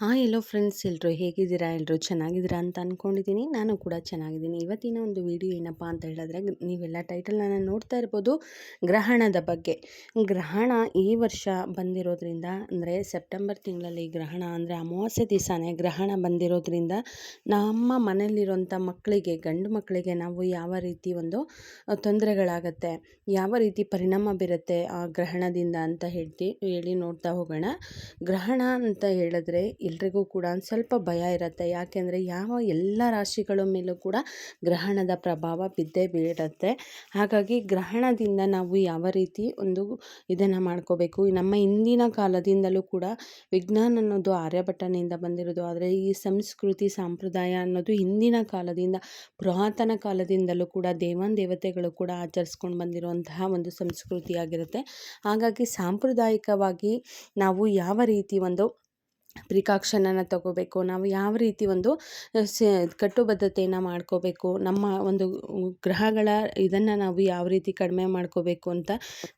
ಹಾಂ ಎಲ್ಲೋ ಫ್ರೆಂಡ್ಸ್ ಎಲ್ಲರೂ ಹೇಗಿದ್ದೀರಾ? ಎಲ್ಲರೂ ಚೆನ್ನಾಗಿದ್ದೀರಾ? ಅಂತ ಅಂದ್ಕೊಂಡಿದ್ದೀನಿ ನಾನು ಕೂಡ ಚೆನ್ನಾಗಿದ್ದೀನಿ. ಇವತ್ತಿನ ಒಂದು ವಿಡಿಯೋ ಏನಪ್ಪ ಅಂತ ಹೇಳಿದ್ರೆ, ನೀವೆಲ್ಲ ಟೈಟಲ್ನ ನೋಡ್ತಾ ಇರ್ಬೋದು, ಗ್ರಹಣದ ಬಗ್ಗೆ. ಗ್ರಹಣ ಈ ವರ್ಷ ಬಂದಿರೋದ್ರಿಂದ, ಅಂದರೆ ಸೆಪ್ಟೆಂಬರ್ ತಿಂಗಳಲ್ಲಿ ಗ್ರಹಣ, ಅಂದರೆ ಅಮಾವಾಸ್ಯೆ ದಿವಸನೇ ಗ್ರಹಣ ಬಂದಿರೋದ್ರಿಂದ, ನಮ್ಮ ಮನೆಯಲ್ಲಿರುವಂಥ ಮಕ್ಕಳಿಗೆ, ಗಂಡು ಮಕ್ಕಳಿಗೆ ನಾವು ಯಾವ ರೀತಿ ಒಂದು ತೊಂದರೆಗಳಾಗತ್ತೆ, ಯಾವ ರೀತಿ ಪರಿಣಾಮ ಬೀರುತ್ತೆ ಆ ಗ್ರಹಣದಿಂದ ಅಂತ ಹೇಳ್ತಿ, ಹೇಳಿ ನೋಡ್ತಾ ಹೋಗೋಣ. ಗ್ರಹಣ ಅಂತ ಹೇಳಿದ್ರೆ ಎಲ್ರಿಗೂ ಕೂಡ ಒಂದು ಸ್ವಲ್ಪ ಭಯ ಇರುತ್ತೆ. ಯಾಕೆಂದರೆ ಯಾವ ಎಲ್ಲ ರಾಶಿಗಳ ಮೇಲೂ ಕೂಡ ಗ್ರಹಣದ ಪ್ರಭಾವ ಬಿದ್ದೇ ಬೀಳುತ್ತೆ ಹಾಗಾಗಿ ಗ್ರಹಣದಿಂದ ನಾವು ಯಾವ ರೀತಿ ಒಂದು ಇದನ್ನು ಮಾಡ್ಕೋಬೇಕು? ನಮ್ಮ ಹಿಂದಿನ ಕಾಲದಿಂದಲೂ ಕೂಡ ವಿಜ್ಞಾನ ಅನ್ನೋದು ಆರ್ಯಭಟ್ಟನಿಂದ ಬಂದಿರೋದು. ಆದರೆ ಈ ಸಂಸ್ಕೃತಿ, ಸಂಪ್ರದಾಯ ಅನ್ನೋದು ಹಿಂದಿನ ಕಾಲದಿಂದ, ಪುರಾತನ ಕಾಲದಿಂದಲೂ ಕೂಡ ದೇವನ್ ದೇವತೆಗಳು ಕೂಡ ಆಚರಿಸ್ಕೊಂಡು ಬಂದಿರುವಂತಹ ಒಂದು ಸಂಸ್ಕೃತಿಯಾಗಿರುತ್ತೆ ಹಾಗಾಗಿ ಸಾಂಪ್ರದಾಯಿಕವಾಗಿ ನಾವು ಯಾವ ರೀತಿ ಒಂದು ಪ್ರಿಕಾಕ್ಷನನ್ನು ತಗೋಬೇಕು. ನಾವು ಯಾವ ರೀತಿ ಒಂದು ಕಟ್ಟುಬದ್ಧತೆಯನ್ನು ಮಾಡ್ಕೋಬೇಕು, ನಮ್ಮ ಒಂದು ಗ್ರಹಗಳ ಇದನ್ನು ನಾವು ಯಾವ ರೀತಿ ಕಡಿಮೆ ಮಾಡ್ಕೋಬೇಕು ಅಂತ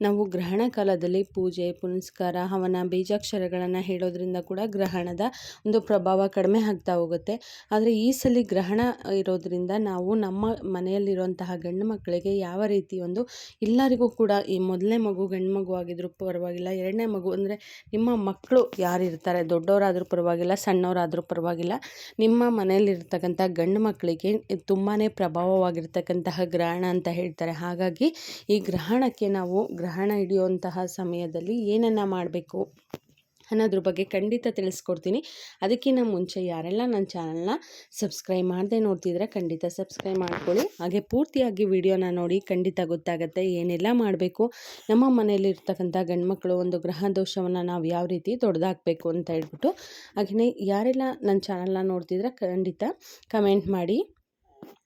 ನಾವು ಗ್ರಹಣ ಕಾಲದಲ್ಲಿ ಪೂಜೆ, ಪುನಸ್ಕಾರ, ಹವನ, ಬೀಜಾಕ್ಷರಗಳನ್ನು ಹೇಳೋದ್ರಿಂದ ಕೂಡ ಗ್ರಹಣದ ಒಂದು ಪ್ರಭಾವ ಕಡಿಮೆ ಆಗ್ತಾ ಹೋಗುತ್ತೆ. ಆದರೆ ಈ ಸಲ ಗ್ರಹಣ ಇರೋದ್ರಿಂದ ನಾವು ನಮ್ಮ ಮನೆಯಲ್ಲಿರುವಂತಹ ಗಂಡು ಮಕ್ಕಳಿಗೆ ಯಾವ ರೀತಿ ಒಂದು, ಎಲ್ಲರಿಗೂ ಕೂಡ ಈ ಮೊದಲನೇ ಮಗು ಗಂಡು ಮಗು ಆಗಿದ್ರು ಪರವಾಗಿಲ್ಲ, ಎರಡನೇ ಮಗು ಅಂದರೆ ನಿಮ್ಮ ಮಕ್ಕಳು ಯಾರಿರ್ತಾರೆ ದೊಡ್ಡವರು ದೊಡ್ಡವರಾದರೂ ಪರವಾಗಿಲ್ಲ, ಸಣ್ಣವರಾದರೂ ಪರವಾಗಿಲ್ಲ. ನಿಮ್ಮ ಮನೆಯಲ್ಲಿರ್ತಕ್ಕಂಥ ಗಂಡು ಮಕ್ಕಳಿಗೆ ತುಂಬಾ ಪ್ರಭಾವವಾಗಿರ್ತಕ್ಕಂತಹ ಗ್ರಹಣ ಅಂತ ಹೇಳ್ತಾರೆ. ಹಾಗಾಗಿ ಈ ಗ್ರಹಣಕ್ಕೆ ನಾವು ಗ್ರಹಣ ಹಿಡಿಯುವಂತಹ ಸಮಯದಲ್ಲಿ ಏನನ್ನು ಮಾಡಬೇಕು? ಅನ್ನೋದ್ರ ಬಗ್ಗೆ ಖಂಡಿತ ತಿಳಿಸ್ಕೊಡ್ತೀನಿ. ಅದಕ್ಕಿಂತ ಮುಂಚೆ ಯಾರೆಲ್ಲ ನನ್ನ ಚಾನಲ್ನ ಸಬ್ಸ್ಕ್ರೈಬ್ ಮಾಡದೆ ನೋಡ್ತಿದ್ರೆ ಖಂಡಿತ ಸಬ್ಸ್ಕ್ರೈಬ್ ಮಾಡ್ಕೊಳ್ಳಿ. ಹಾಗೆ ಪೂರ್ತಿಯಾಗಿ ವಿಡಿಯೋನ ನೋಡಿ ಖಂಡಿತ ಗೊತ್ತಾಗುತ್ತೆ ಏನೆಲ್ಲ ಮಾಡಬೇಕು. ನಮ್ಮ ಮನೆಯಲ್ಲಿರ್ತಕ್ಕಂಥ ಗಂಡ್ಮಕ್ಳು ಒಂದು ಗ್ರಹ ದೋಷವನ್ನು ನಾವು ಯಾವ ರೀತಿ ದೊಡ್ಡದಾಕಬೇಕು ಅಂತ ಹೇಳ್ಬಿಟ್ಟು ಹಾಗೆಯೇ ಯಾರೆಲ್ಲ ನನ್ನ ಚಾನಲ್ನ ನೋಡ್ತಿದ್ರೆ ಖಂಡಿತ ಕಮೆಂಟ್ ಮಾಡಿ.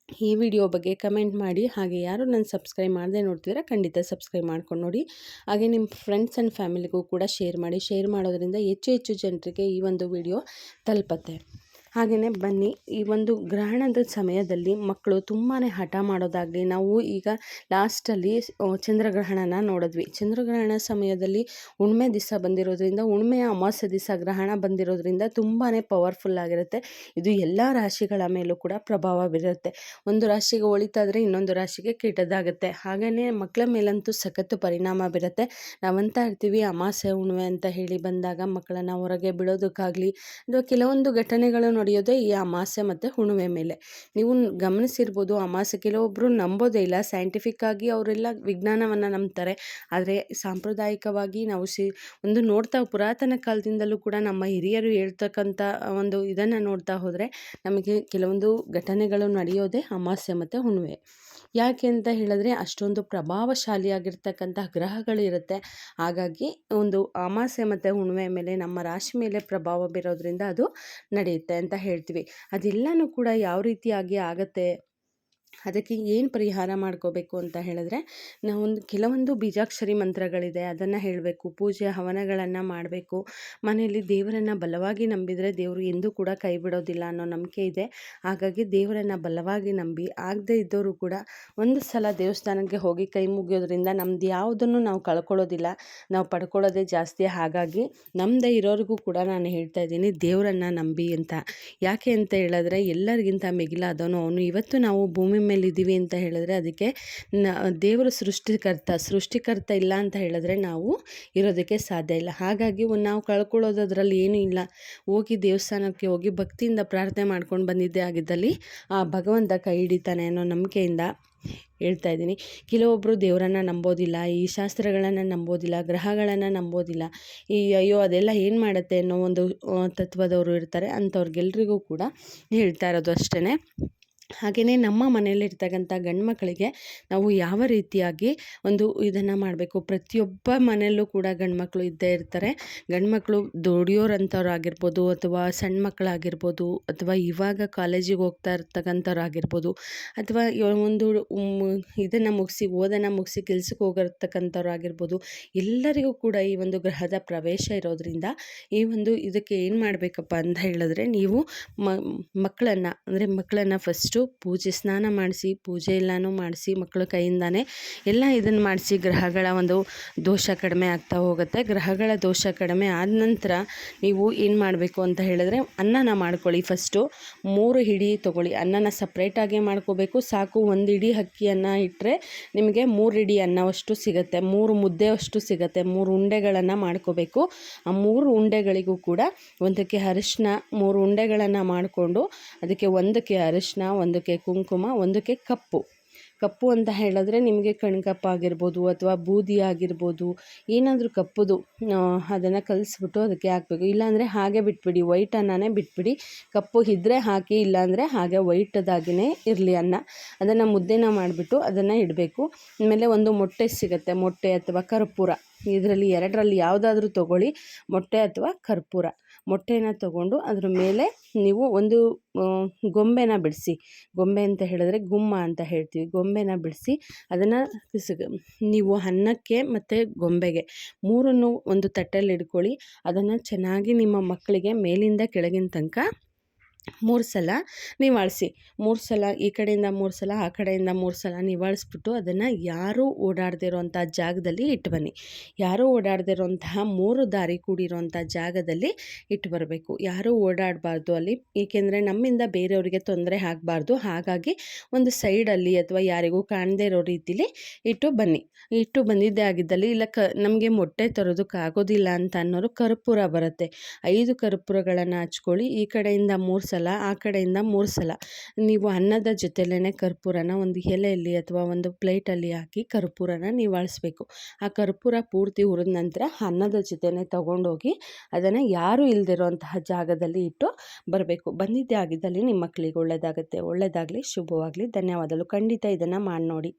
ಈ ವಿಡಿಯೋ ಬಗ್ಗೆ ಕಮೆಂಟ್ ಮಾಡಿ, ಹಾಗೆ ಯಾರು ನನ್ನ ಸಬ್ಸ್ಕ್ರೈಬ್ ಮಾಡದೆ ನೋಡ್ತಿದ್ರೆ ಖಂಡಿತ ಸಬ್ಸ್ಕ್ರೈಬ್ ಮಾಡ್ಕೊಂಡು ನೋಡಿ. ಹಾಗೆ ನಿಮ್ಮ ಫ್ರೆಂಡ್ಸ್ ಆ್ಯಂಡ್ ಫ್ಯಾಮಿಲಿಗೂ ಕೂಡ ಶೇರ್ ಮಾಡಿ. ಶೇರ್ ಮಾಡೋದ್ರಿಂದ ಹೆಚ್ಚು ಹೆಚ್ಚು ಜನರಿಗೆ ಈ ಒಂದು ವಿಡಿಯೋ ತಲುಪತ್ತೆ. ಹಾಗೆಯೇ ಬನ್ನಿ, ಈ ಒಂದು ಗ್ರಹಣದ ಸಮಯದಲ್ಲಿ ಮಕ್ಕಳು ತುಂಬಾ ಹಠ ಮಾಡೋದಾಗಲಿ, ನಾವು ಈಗ ಲಾಸ್ಟಲ್ಲಿ ಚಂದ್ರಗ್ರಹಣನ ನೋಡಿದ್ವಿ. ಚಂದ್ರಗ್ರಹಣ ಸಮಯದಲ್ಲಿ ಹುಣ್ಮೆ ದಿವಸ ಬಂದಿರೋದ್ರಿಂದ, ಹುಣ್ಮೆಯ ಅಮಾವಾಸ್ಯೆ ದಿವಸ ಗ್ರಹಣ ಬಂದಿರೋದ್ರಿಂದ ತುಂಬಾ ಪವರ್ಫುಲ್ ಆಗಿರುತ್ತೆ. ಇದು ಎಲ್ಲ ರಾಶಿಗಳ ಮೇಲೂ ಕೂಡ ಪ್ರಭಾವ ಬೀರುತ್ತೆ. ಒಂದು ರಾಶಿಗೆ ಒಳಿತಾದರೆ ಇನ್ನೊಂದು ರಾಶಿಗೆ ಕೆಟ್ಟದಾಗುತ್ತೆ. ಹಾಗೆಯೇ ಮಕ್ಕಳ ಮೇಲಂತೂ ಸಖತ್ತು ಪರಿಣಾಮ ಬೀರುತ್ತೆ. ನಾವಂತ ಇರ್ತೀವಿ ಅಮಾಸೆ ಹುಣ್ಮೆ ಅಂತ ಹೇಳಿ ಬಂದಾಗ ಮಕ್ಕಳನ್ನು ಹೊರಗೆ ಬಿಡೋದಕ್ಕಾಗಲಿ, ಅಥವಾ ಕೆಲವೊಂದು ಘಟನೆಗಳು ನಡೆಯೋದೇ ಈ ಅಮಾಸೆ ಮತ್ತು ಹುಣ್ಣಿಮೆ ಮೇಲೆ. ನೀವು ಗಮನಿಸಿರ್ಬೋದು ಅಮಾಸೆ ಕೆಲವೊಬ್ಬರು ನಂಬೋದೇ ಇಲ್ಲ. ಸೈಂಟಿಫಿಕ್ ಆಗಿ ಅವರೆಲ್ಲ ವಿಜ್ಞಾನವನ್ನು ನಂಬ್ತಾರೆ. ಆದರೆ ಸಾಂಪ್ರದಾಯಿಕವಾಗಿ ನಾವು ಸಿ, ಒಂದು ನೋಡ್ತಾ ಪುರಾತನ ಕಾಲದಿಂದಲೂ ಕೂಡ ನಮ್ಮ ಹಿರಿಯರು ಹೇಳ್ತಕ್ಕಂಥ ಒಂದು ಇದನ್ನು ನೋಡ್ತಾ ಹೋದರೆ ನಮಗೆ ಕೆಲವೊಂದು ಘಟನೆಗಳು ನಡೆಯೋದೇ ಅಮಾಸೆ ಮತ್ತು ಹುಣ್ಣಿಮೆ ಯಾಕೆ ಅಂತ ಹೇಳಿದ್ರೆ ಅಷ್ಟೊಂದು ಪ್ರಭಾವಶಾಲಿಯಾಗಿರ್ತಕ್ಕಂತಹ ಗ್ರಹಗಳಿರುತ್ತೆ ಹಾಗಾಗಿ ಒಂದು ಅಮಾಸೆ ಮತ್ತು ಹುಣ್ಣಿಮೆ ಮೇಲೆ ನಮ್ಮ ರಾಶಿ ಮೇಲೆ ಪ್ರಭಾವ ಬೀರೋದ್ರಿಂದ ಅದು ನಡೆಯುತ್ತೆ ಅಂತ ಹೇಳ್ತೀವಿ. ಅದೆಲ್ಲನೂ ಕೂಡ ಯಾವ ರೀತಿಯಾಗಿ ಆಗುತ್ತೆ ಅದಕ್ಕೆ ಏನು ಪರಿಹಾರ ಮಾಡ್ಕೋಬೇಕು ಅಂತ ಹೇಳಿದ್ರೆ, ನಾವೊಂದು ಕೆಲವೊಂದು ಬೀಜಾಕ್ಷರಿ ಮಂತ್ರಗಳಿದೆ, ಅದನ್ನು ಹೇಳಬೇಕು, ಪೂಜೆ ಹವನಗಳನ್ನು ಮಾಡಬೇಕು. ಮನೆಯಲ್ಲಿ ದೇವರನ್ನು ಬಲವಾಗಿ ನಂಬಿದರೆ ದೇವರು ಎಂದೂ ಕೂಡ ಕೈ ಬಿಡೋದಿಲ್ಲ ಅನ್ನೋ ನಂಬಿಕೆ ಇದೆ. ಹಾಗಾಗಿ ದೇವರನ್ನು ಬಲವಾಗಿ ನಂಬಿ, ಆಗದೇ ಇದ್ದವರು ಕೂಡ ಒಂದು ಸಲ ದೇವಸ್ಥಾನಕ್ಕೆ ಹೋಗಿ ಕೈ ಮುಗಿಯೋದ್ರಿಂದ ನಮ್ದು ಯಾವುದನ್ನು ನಾವು ಕಳ್ಕೊಳ್ಳೋದಿಲ್ಲ. ನಾವು ಪಡ್ಕೊಳ್ಳೋದೇ ಜಾಸ್ತಿ. ಹಾಗಾಗಿ ನಮ್ಮದೇ ಇರೋರಿಗೂ ಕೂಡ ನಾನು ಹೇಳ್ತಾ ಇದ್ದೀನಿ, ದೇವರನ್ನು ನಂಬಿ ಅಂತ. ಯಾಕೆ ಅಂತ ಹೇಳಿದ್ರೆ ಎಲ್ಲರಿಗಿಂತ ಮಿಗಿಲಾದವನು ಅವನು. ಇವತ್ತು ನಾವು ಭೂಮಿ ಮೇಲೆ ಇದ್ದೀವಿ ಅಂತ ಹೇಳಿದ್ರೆ ಅದಕ್ಕೆ ನ, ದೇವರು ಸೃಷ್ಟಿಕರ್ತ ಸೃಷ್ಟಿಕರ್ತ ಇಲ್ಲ ಅಂತ ಹೇಳಿದ್ರೆ ನಾವು ಇರೋದಕ್ಕೆ ಸಾಧ್ಯ ಇಲ್ಲ. ಹಾಗಾಗಿ ನಾವು ಕಳ್ಕೊಳ್ಳೋದ್ರಲ್ಲಿ ಏನೂ ಇಲ್ಲ. ಹೋಗಿ ದೇವಸ್ಥಾನಕ್ಕೆ ಹೋಗಿ ಭಕ್ತಿಯಿಂದ ಪ್ರಾರ್ಥನೆ ಮಾಡ್ಕೊಂಡು ಬಂದಿದ್ದೇ ಆಗಿದ್ದಲ್ಲಿ ಆ ಭಗವಂತ ಕೈ ಹಿಡಿತಾನೆ ಅನ್ನೋ ನಂಬಿಕೆಯಿಂದ ಹೇಳ್ತಾ ಇದ್ದೀನಿ. ಕೆಲವೊಬ್ಬರು ದೇವರನ್ನು ನಂಬೋದಿಲ್ಲ, ಈ ಶಾಸ್ತ್ರಗಳನ್ನು ನಂಬೋದಿಲ್ಲ, ಗ್ರಹಗಳನ್ನು ನಂಬೋದಿಲ್ಲ, ಈ ಅಯ್ಯೋ ಅದೆಲ್ಲ ಏನು ಮಾಡುತ್ತೆ ಅನ್ನೋ ಒಂದು ತತ್ವದವರು ಇರ್ತಾರೆ, ಅಂಥವ್ರಿಗೆಲ್ರಿಗೂ ಕೂಡ ಹೇಳ್ತಾ ಇರೋದು ಅಷ್ಟೇ ಹಾಗೆಯೇ ನಮ್ಮ ಮನೆಯಲ್ಲಿರ್ತಕ್ಕಂಥ ಗಂಡು ಮಕ್ಕಳಿಗೆ ನಾವು ಯಾವ ರೀತಿಯಾಗಿ ಒಂದು ಇದನ್ನು ಮಾಡಬೇಕು? ಪ್ರತಿಯೊಬ್ಬ ಮನೆಯಲ್ಲೂ ಕೂಡ ಗಂಡು ಇದ್ದೇ ಇರ್ತಾರೆ. ಗಂಡು ಮಕ್ಕಳು ದುಡಿಯೋರಂಥವ್ರು ಆಗಿರ್ಬೋದು ಅಥವಾ ಸಣ್ಣ ಮಕ್ಕಳಾಗಿರ್ಬೋದು ಅಥವಾ ಇವಾಗ ಕಾಲೇಜಿಗೆ ಹೋಗ್ತಾ ಇರ್ತಕ್ಕಂಥವ್ರು ಆಗಿರ್ಬೋದು ಅಥವಾ ಒಂದು ಇದನ್ನು ಮುಗಿಸಿ ಓದನ್ನು ಮುಗಿಸಿ ಕೆಲಸಕ್ಕೆ ಹೋಗಿರ್ತಕ್ಕಂಥವ್ರು ಆಗಿರ್ಬೋದು ಎಲ್ಲರಿಗೂ ಕೂಡ ಈ ಒಂದು ಗ್ರಹದ ಪ್ರವೇಶ ಇರೋದ್ರಿಂದ ಈ ಒಂದು ಇದಕ್ಕೆ ಏನು ಮಾಡಬೇಕಪ್ಪ ಅಂತ ಹೇಳಿದ್ರೆ ನೀವು ಮಕ್ಕಳನ್ನು, ಅಂದರೆ ಮಕ್ಕಳನ್ನು ಫಸ್ಟು ಪೂಜೆ ಸ್ನಾನ ಮಾಡಿಸಿ, ಪೂಜೆ ಎಲ್ಲನೂ ಮಾಡಿಸಿ, ಮಕ್ಕಳ ಕೈಯಿಂದಾನೆ ಎಲ್ಲ ಇದನ್ನು ಮಾಡಿಸಿ ಗ್ರಹಗಳ ಒಂದು ದೋಷ ಕಡಿಮೆ ಆಗ್ತಾ ಹೋಗುತ್ತೆ. ಗ್ರಹಗಳ ದೋಷ ಕಡಿಮೆ ಆದ ನಂತರ ನೀವು ಏನು ಮಾಡಬೇಕು ಅಂತ ಹೇಳಿದ್ರೆ ಅನ್ನನ ಮಾಡ್ಕೊಳ್ಳಿ ಫಸ್ಟು ಮೂರು ಹಿಡಿ ತೊಗೊಳ್ಳಿ. ಅನ್ನನ ಸಪ್ರೇಟಾಗೇ ಮಾಡ್ಕೋಬೇಕು. ಸಾಕು ಒಂದು ಇಡೀ ಅಕ್ಕಿಯನ್ನು ಇಟ್ಟರೆ ನಿಮಗೆ ಮೂರು ಹಿಡಿ ಅನ್ನವಷ್ಟು ಸಿಗುತ್ತೆ. ಮೂರು ಮುದ್ದೆಯಷ್ಟು ಸಿಗುತ್ತೆ. ಮೂರು ಉಂಡೆಗಳನ್ನು ಮಾಡ್ಕೋಬೇಕು. ಆ ಮೂರು ಉಂಡೆಗಳಿಗೂ ಕೂಡ ಒಂದಕ್ಕೆ ಅರಿಶಿನ ಮೂರು ಉಂಡೆಗಳನ್ನು ಮಾಡಿಕೊಂಡು ಅದಕ್ಕೆ ಒಂದಕ್ಕೆ ಅರಿಶಿನ ಒಂದಕ್ಕೆ ಕುಂಕುಮ, ಒಂದಕ್ಕೆ ಕಪ್ಪು. ಕಪ್ಪು ಅಂತ ಹೇಳಿದ್ರೆ ನಿಮಗೆ ಕಣ್ಕಪ್ಪ ಆಗಿರ್ಬೋದು ಅಥವಾ ಬೂದಿ ಆಗಿರ್ಬೋದು ಏನಾದರೂ ಕಪ್ಪುದು ಅದನ್ನು ಕಲಿಸ್ಬಿಟ್ಟು ಅದಕ್ಕೆ ಹಾಕಬೇಕು. ಇಲ್ಲಾಂದರೆ ಹಾಗೆ ಬಿಟ್ಬಿಡಿ ವೈಟ್ ಅನ್ನನೇ ಬಿಟ್ಬಿಡಿ. ಕಪ್ಪು ಇದ್ದರೆ ಹಾಕಿ, ಇಲ್ಲಾಂದರೆ ಹಾಗೆ ವೈಟದಾಗಿಯೇ ಇರಲಿ ಅನ್ನ. ಅದನ್ನು ಮುದ್ದೆನ ಮಾಡಿಬಿಟ್ಟು ಅದನ್ನು ಇಡಬೇಕು. ಆಮೇಲೆ ಒಂದು ಮೊಟ್ಟೆ ಸಿಗುತ್ತೆ, ಮೊಟ್ಟೆ ಅಥವಾ ಕರ್ಪೂರ. ಇದರಲ್ಲಿ, ಎರಡರಲ್ಲಿ ಯಾವುದಾದ್ರೂ ತೊಗೊಳ್ಳಿ, ಮೊಟ್ಟೆ ಅಥವಾ ಕರ್ಪೂರ. ಮೊಟ್ಟೆನ ತಗೊಂಡು ಅದ್ರ ಮೇಲೆ ನೀವು ಒಂದು ಗೊಂಬೆನ ಬಿಡಿಸಿ. ಗೊಂಬೆ ಅಂತ ಹೇಳಿದ್ರೆ ಗುಮ್ಮ ಅಂತ ಹೇಳ್ತೀವಿ. ಗೊಂಬೆನ ಬಿಡಿಸಿ ಅದನ್ನು ನೀವು ಅನ್ನಕ್ಕೆ ಮತ್ತು ಗೊಂಬೆಗೆ ಮೂರನ್ನು ಒಂದು ತಟ್ಟೆಯಲ್ಲಿ ಇಟ್ಕೊಳ್ಳಿ ಅದನ್ನು ಚೆನ್ನಾಗಿ ನಿಮ್ಮ ಮಕ್ಕಳಿಗೆ ಮೇಲಿಂದ ಕೆಳಗಿನ ತನಕ ಮೂರು ಸಲ ನಿವಾಳಿಸಿ. ಮೂರು ಸಲ ಈ ಕಡೆಯಿಂದ ಮೂರು ಸಲ, ಆ ಕಡೆಯಿಂದ ಮೂರು ಸಲ ನಿವಾಳಿಸ್ಬಿಟ್ಟು ಅದನ್ನು ಯಾರೂ ಓಡಾಡದೇ ಇರೋವಂಥ ಜಾಗದಲ್ಲಿ ಇಟ್ಟು ಬನ್ನಿ. ಯಾರೂ ಓಡಾಡದೇ ಇರೋಂತಹ ಮೂರು ದಾರಿ ಕೂಡಿರೋಂಥ ಜಾಗದಲ್ಲಿ ಇಟ್ಟು ಬರಬೇಕು. ಯಾರೂ ಓಡಾಡಬಾರ್ದು ಅಲ್ಲಿ, ಏಕೆಂದರೆ ನಮ್ಮಿಂದ ಬೇರೆಯವರಿಗೆ ತೊಂದರೆ ಆಗಬಾರ್ದು. ಹಾಗಾಗಿ ಒಂದು ಸೈಡಲ್ಲಿ ಅಥವಾ ಯಾರಿಗೂ ಕಾಣದೇ ಇರೋ ರೀತಿಲಿ ಇಟ್ಟು ಬನ್ನಿ. ಇಟ್ಟು ಬಂದಿದ್ದೇ ಆಗಿದ್ದಲ್ಲಿ ಇಲ್ಲ ಕ, ನಮಗೆ ಮೊಟ್ಟೆ ತರೋದಕ್ಕಾಗೋದಿಲ್ಲ ಅಂತ ಅನ್ನೋರು ಕರ್ಪೂರ ಬರುತ್ತೆ. ಐದು ಕರ್ಪೂರಗಳನ್ನು ಹಚ್ಕೊಳ್ಳಿ. ಈ ಕಡೆಯಿಂದ ಮೂರು ಸಲ, ಆ ಕಡೆಯಿಂದ ಮೂರು ಸಲ. ನೀವು ಅನ್ನದ ಜೊತೆಲೇ ಕರ್ಪೂರನ ಒಂದು ಎಲೆಯಲ್ಲಿ ಅಥವಾ ಒಂದು ಪ್ಲೇಟಲ್ಲಿ ಹಾಕಿ ಕರ್ಪೂರನ ನಿವಾಳಿಸ್ಬೇಕು ಆ ಕರ್ಪೂರ ಪೂರ್ತಿ ಹುರಿದ ನಂತರ ಅನ್ನದ ಜೊತೆನೆ ತೊಗೊಂಡೋಗಿ ಅದನ್ನು ಯಾರೂ ಇಲ್ದಿರೋಂತಹ ಜಾಗದಲ್ಲಿ ಇಟ್ಟು ಬರಬೇಕು. ಬಂದಿದ್ದೇ ಆಗಿದ್ದಲ್ಲಿ ನಿಮ್ಮ ಮಕ್ಕಳಿಗೆ ಒಳ್ಳೆಯದಾಗುತ್ತೆ ಒಳ್ಳೆಯದಾಗಲಿ ಶುಭವಾಗಲಿ. ಧನ್ಯವಾದಗಳು. ಖಂಡಿತ ಇದನ್ನು ಮಾಡಿ ನೋಡಿ.